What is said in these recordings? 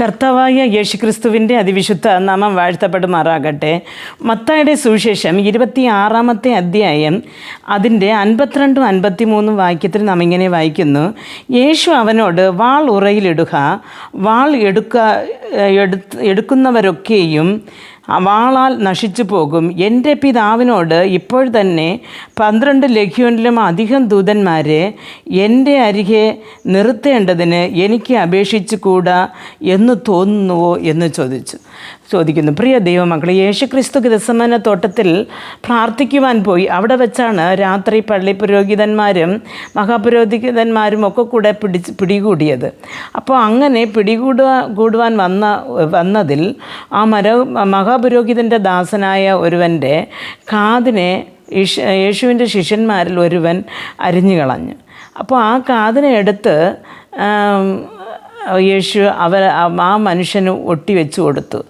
കർത്താവായ യേശുക്രിസ്തുവിന്റെ അതിവിശുദ്ധ നാമം വാഴ്ത്തപ്പെടുമാറാകട്ടെ. മത്തായുടെ സുവിശേഷം ഇരുപത്തി ആറാമത്തെ അധ്യായം അതിന്റെ അൻപത്തിരണ്ടും അൻപത്തിമൂന്നും വാക്യത്തിൽ നാം ഇങ്ങനെ വായിക്കുന്നു. യേശു അവനോട് വാൾ ഉറയിലിടുക വാൾ എടുക്ക എടുക്കുന്നവരൊക്കെയും വാളാൽ നശിച്ചു പോകും. എന്റെ പിതാവിനോട് ഇപ്പോൾ തന്നെ പന്ത്രണ്ട് ലഘ്യോനിലും അധികം ദൂതന്മാരെ എന്റെ അരികെ നിർത്തേണ്ടതിന് എനിക്ക് അപേക്ഷിച്ചു കൂടാ എന്ന് തോന്നുന്നുവോ എന്ന് ചോദിച്ചു. ചോദിക്കുന്നു പ്രിയ ദൈവമക്കളെ യേശുക്രിസ്തു ഗതസമന തോട്ടത്തിൽ പ്രാർത്ഥിക്കുവാൻ പോയി. അവിടെ വെച്ചാണ് രാത്രി പള്ളി പുരോഹിതന്മാരും മഹാപുരോഹിതന്മാരും ഒക്കെ കൂടെ പിടിച്ച് പിടികൂടിയത്. അപ്പോൾ അങ്ങനെ പിടികൂടുക കൂടുവാൻ വന്ന വന്നതിൽ ആ മര മഹാപുരോഹിതന്റെ ദാസനായ ഒരുവന്റെ കാതിനെ യേശു യേശുവിന്റെ ശിഷ്യന്മാരിൽ ഒരുവൻ അരിഞ്ഞു കളഞ്ഞു അപ്പോൾ ആ കാതിനെ എടുത്ത് യേശു അവർ ആ മനുഷ്യന് ഒട്ടിവെച്ചു കൊടുത്തു.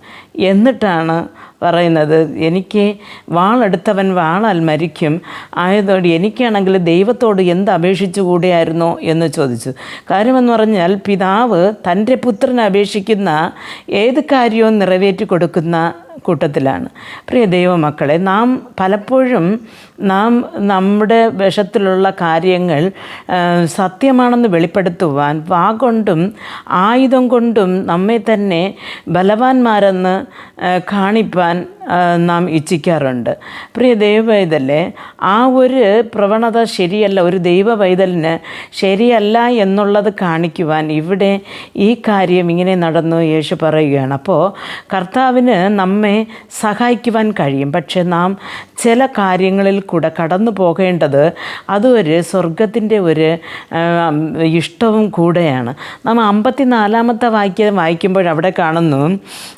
എന്നിട്ടാണ് പറയുന്നത് എനിക്ക് വാളെടുത്തവൻ വാളാൽ മരിക്കും. ആയതോട് എനിക്കാണെങ്കിൽ ദൈവത്തോട് എന്ത് അപേക്ഷിച്ചു കൂടിയായിരുന്നോ? എന്ന് ചോദിച്ചു. കാര്യമെന്ന് പറഞ്ഞാൽ പിതാവ് തന്റെ പുത്രനെ അപേക്ഷിക്കുന്ന ഏത് കാര്യവും നിറവേറ്റി കൊടുക്കുന്ന കൂട്ടത്തിലാണ്. പ്രിയ ദൈവമക്കളെ നാം പലപ്പോഴും നാം നമ്മുടെ വിഷത്തിലുള്ള കാര്യങ്ങൾ സത്യമാണെന്ന് വെളിപ്പെടുത്തുവാൻ വാകൊണ്ടും ആയുധം കൊണ്ടും നമ്മെ തന്നെ ബലവാന്മാരെന്ന് കാണിപ്പാൻ നാം ഇച്ഛിക്കാറുണ്ട്. പ്രിയ ദൈവവൈതലെ ആ ഒരു പ്രവണത ശരിയല്ല ഒരു ദൈവ പൈതലിന് ശരിയല്ല എന്നുള്ളത് കാണിക്കുവാൻ ഇവിടെ ഈ കാര്യം ഇങ്ങനെ നടന്നു യേശു പറയുകയാണ്. അപ്പോൾ കർത്താവിന് നമ്മെ സഹായിക്കുവാൻ കഴിയും. പക്ഷെ നാം ചില കാര്യങ്ങളിൽ കൂടെ കടന്നു പോകേണ്ടത് അതൊരു സ്വർഗത്തിന്റെ ഒരു ഇഷ്ടവും കൂടെയാണ്. നാം അമ്പത്തിനാലാമത്തെ വാക്യം വായിക്കുമ്പോൾ അവിടെ കാണുന്നു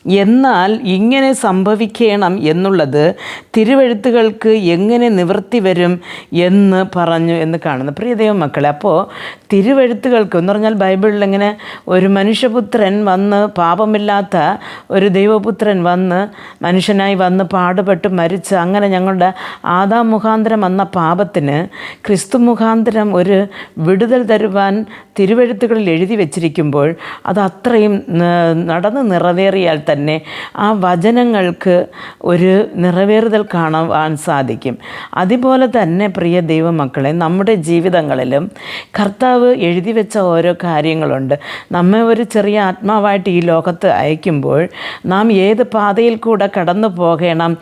എന്നാൽ ഇങ്ങനെ സംഭവിക്കണം എന്നുള്ളത് തിരുവഴുത്തുകൾക്ക് എങ്ങനെ നിവൃത്തി വരും എന്ന് പറഞ്ഞു എന്ന് കാണുന്നു. പ്രിയ ദൈവം മക്കളെ അപ്പോൾ തിരുവഴുത്തുകൾക്ക് എന്ന് പറഞ്ഞാൽ ബൈബിളിൽ ഇങ്ങനെ ഒരു മനുഷ്യപുത്രൻ വന്ന് പാപമില്ലാത്ത ഒരു ദൈവപുത്രൻ വന്ന് മനുഷ്യനായി വന്ന് പാടുപെട്ട് മരിച്ച് അങ്ങനെ ഞങ്ങളുടെ ആദാം മുഖാന്തരം വന്ന പാപത്തിന് ക്രിസ്തു മുഖാന്തരം ഒരു വിടുതൽ തരുവാൻ തിരുവഴുത്തുകളിൽ എഴുതി വച്ചിരിക്കുമ്പോൾ അത് അത്രയും നടന്ന് നിറവേറിയാൽ തന്നെ ആ വചനങ്ങൾക്ക് ഒരു നിറവേറുതൽ കാണുവാൻ സാധിക്കും. അതുപോലെ തന്നെ പ്രിയ ദൈവമക്കളെ നമ്മുടെ ജീവിതങ്ങളിലും കർത്താവ് എഴുതി വെച്ച ഓരോ കാര്യങ്ങളുണ്ട്. നമ്മെ ഒരു ചെറിയ ആത്മാവായിട്ട് ഈ ലോകത്ത് അയക്കുമ്പോൾ നാം ഏത് പാതയിൽ കൂടെ കടന്നു പോകണം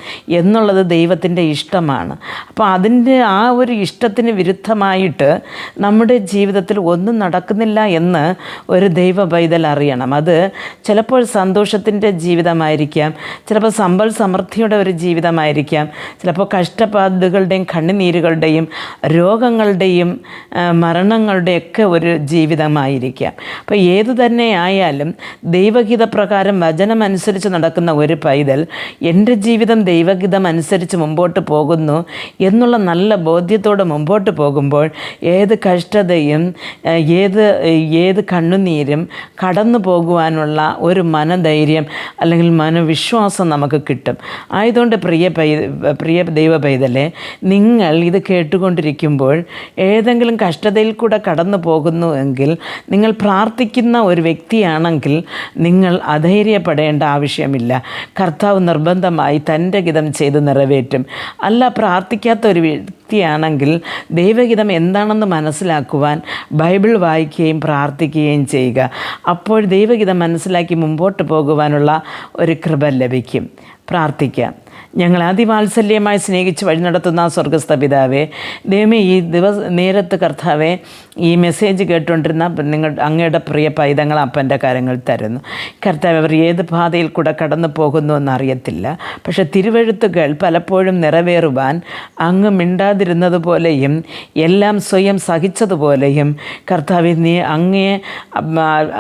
എന്നുള്ളത് ദൈവത്തിന്റെ ഇഷ്ടമാണ്. അപ്പോൾ അതിന്റെ ആ ഒരു ഇഷ്ടത്തിന് വിരുദ്ധമായിട്ട് നമ്മുടെ ജീവിതത്തിൽ ഒന്നും നടക്കുന്നില്ല എന്ന് ഒരു ദൈവ പൈതൽ അറിയണം. അത് ചിലപ്പോൾ സന്തോഷത്തിന്റെ ജീവിതമായിരിക്കാം ചിലപ്പോൾ സമ്പൽ സമൃദ്ധിയുടെ ഒരു ജീവിതമായിരിക്കാം ചിലപ്പോൾ കഷ്ടപ്പാടുകളുടെയും കണ്ണുനീരുകളുടെയും രോഗങ്ങളുടെയും മരണങ്ങളുടെയൊക്കെ ഒരു ജീവിതമായിരിക്കാം. അപ്പോൾ ഏതു തന്നെ ആയാലും ദൈവഗീത പ്രകാരം വചനമനുസരിച്ച് നടക്കുന്ന ഒരു പൈതൽ എന്റെ ജീവിതം ദൈവഗീതം അനുസരിച്ച് മുമ്പോട്ട് പോകുന്നു എന്നുള്ള നല്ല ബോധ്യത്തോടെ മുമ്പോട്ട് പോകുമ്പോൾ ഏത് കഷ്ടതയും ഏത് ഏത് കണ്ണുനീരും കടന്നു പോകുവാനുള്ള ഒരു മനധൈര്യം അല്ലെങ്കിൽ മനവിശ്വാസം നമുക്ക് കിട്ടും. ആയതുകൊണ്ട് പ്രിയ പൈ പ്രിയ ദൈവ പൈതലെ നിങ്ങൾ ഇത് കേട്ടുകൊണ്ടിരിക്കുമ്പോൾ ഏതെങ്കിലും കഷ്ടതയിൽ കൂടെ കടന്നു പോകുന്നു എങ്കിൽ നിങ്ങൾ പ്രാർത്ഥിക്കുന്ന ഒരു വ്യക്തിയാണെങ്കിൽ നിങ്ങൾ അധൈര്യപ്പെടേണ്ട ആവശ്യമില്ല. കർത്താവ് നിർബന്ധമായി തന്റെ ഗിതം ചെയ്ത് നിറവേറ്റും. അല്ല പ്രാർത്ഥിക്കാത്ത ഒരു വ്യക്തിയാണെങ്കിൽ ദൈവഗീതം എന്താണെന്ന് മനസ്സിലാക്കുവാൻ ബൈബിൾ വായിക്കുകയും പ്രാർത്ഥിക്കുകയും ചെയ്യുക. അപ്പോൾ ദൈവഗീതം മനസ്സിലാക്കി മുമ്പോട്ട് പോകുവാനുള്ള ഒരു കൃപ ലഭിക്കും. പ്രാർത്ഥിക്കാം. ഞങ്ങൾ അതിവാത്സല്യമായി സ്നേഹിച്ച് വഴി നടത്തുന്ന സ്വർഗസ്ഥ പിതാവേ ദൈവമേ ഈ ദിവസ നേരത്ത് കർത്താവെ ഈ മെസ്സേജ് കേട്ടുകൊണ്ടിരുന്ന നിങ്ങൾ അങ്ങയുടെ പ്രിയ പൈതങ്ങൾ അപ്പന്റെ കാര്യങ്ങൾ തരുന്നു. കർത്താവ് അവർ ഏത് പാതയിൽ കൂടെ കടന്നു പോകുന്നു എന്നറിയത്തില്ല. പക്ഷേ തിരുവഴുത്തുകൾ പലപ്പോഴും നിറവേറുവാൻ അങ്ങ് മിണ്ടാതിരുന്നത് പോലെയും എല്ലാം സ്വയം സഹിച്ചതുപോലെയും കർത്താവ് നീ അങ്ങയെ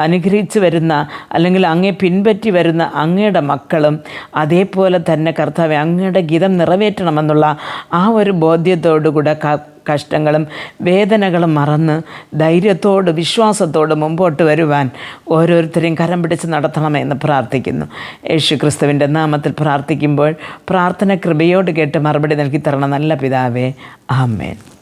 അനുഗ്രഹിച്ച് വരുന്ന അല്ലെങ്കിൽ അങ്ങയെ പിൻപറ്റി വരുന്ന അങ്ങയുടെ മക്കളും അതേപോലെ തന്നെ കർത്താവ് അങ്ങയുടെ ഗീതം നിറവേറ്റണമെന്നുള്ള ആ ഒരു ബോധ്യത്തോടുകൂടെ കഷ്ടങ്ങളും വേദനകളും മറന്ന് ധൈര്യത്തോട് വിശ്വാസത്തോട് മുമ്പോട്ട് വരുവാൻ ഓരോരുത്തരെയും കരം പിടിച്ച് നടത്തണമെന്ന് പ്രാർത്ഥിക്കുന്നു. യേശു ക്രിസ്തുവിന്റെ നാമത്തിൽ പ്രാർത്ഥിക്കുമ്പോൾ പ്രാർത്ഥന കൃപയോട് കേട്ട് മറുപടി നൽകി തരണം നല്ല പിതാവേ. ആമേൻ.